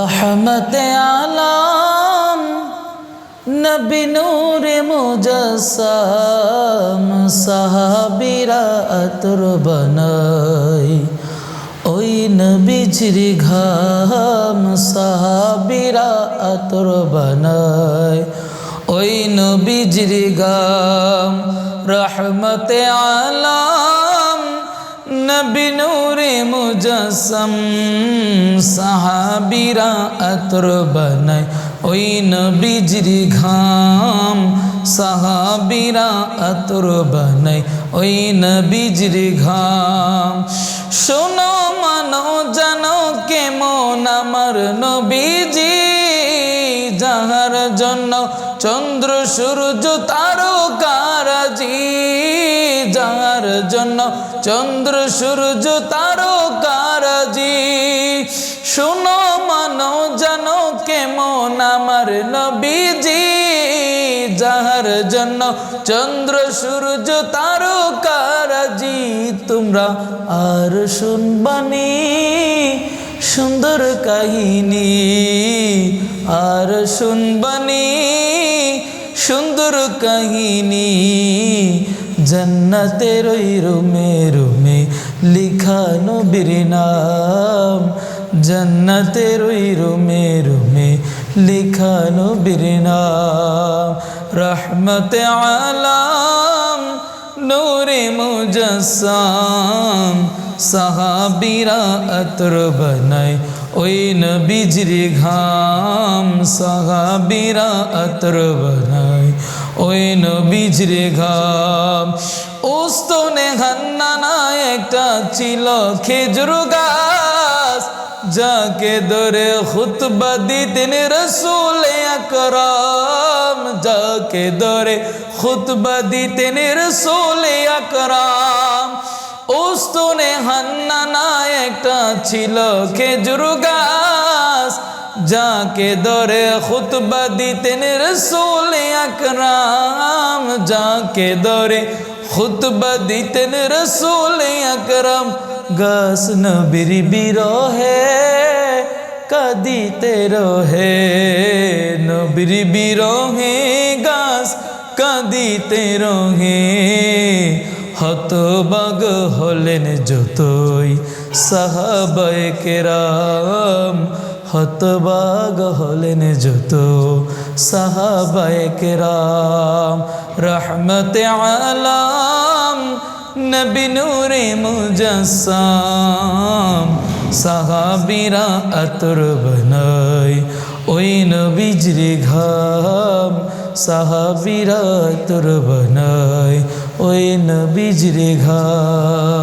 রহমত আলাম, নবী নূরে মুজাসসাম, সাহাবীরা আতর বানাই। ওই নবীজির ঘাম সাহাবীরা আতর বানাই। ওই নবীজির গাম রহমত আলাম নবী নূরে মুজাসম, সাহাবিরা আতর বানায় ওই নবীজির ঘাম। সাহাবিরা আতর বানায় ওই নবীজির ঘাম। শোনো মানো জানো কেমন আমার নবীজি। জন্য চন্দ্র, সূর্য, তারকারাজি। যাহার জন্য চন্দ্র, সূর্য, তারকারাজি। শুনো মানো, জানো কেমন আমার নবীজি। যাহার জন্য চন্দ্র, সূর্য, তারকারাজি। তোমরা আর শুনবানি। সুন্দর কাহিনী। আর শুনবানি সুন্দর কাহিনী। জন্নতের ওই রুমে রুমে লিখা নবীর নাম। জন্নতের ওই রুমে রুমে লিখা নবীর নাম। রহমত আলাম, নূরে মুজাসসাম। সাহাবিরা আতর বানায়। ওই নবীজির ঘাম সাহাবিরা আতর বানায়। ওই নবীজির ঘাম উস্তনে হান্নানা একটা ছিল খেজুর গাছ। যাকে ধরে খুতবা দিতেন রসুল আকরাম। যাকে ধরে খুতবা দিতেন রসুল আকরাম। উস্তনে হান্নানা একটা ছিল খেজুর গাছ, যাকে ধরে খুতবা দিতেন রসুল আকরাম, যাকে ধরে খুতবা দিতেন রসুল আকরাম। গাছ নবীর বিরহে, কাদিতে রহে। নবীর বিরহে গাছ কাদিতে রহে। হতবাগ হলেন যতই সাহাবায় কেরাম, হতবাগ হলেন যত সাহাবায় কেরাম। রহমত আলাম, নবী নূরে মুজাসসাম। সাহাবিরা আতর বানায় ওই নবীজির ঘাম। সাহাবিরা আতর বানায় ওই নবীজ ঘাম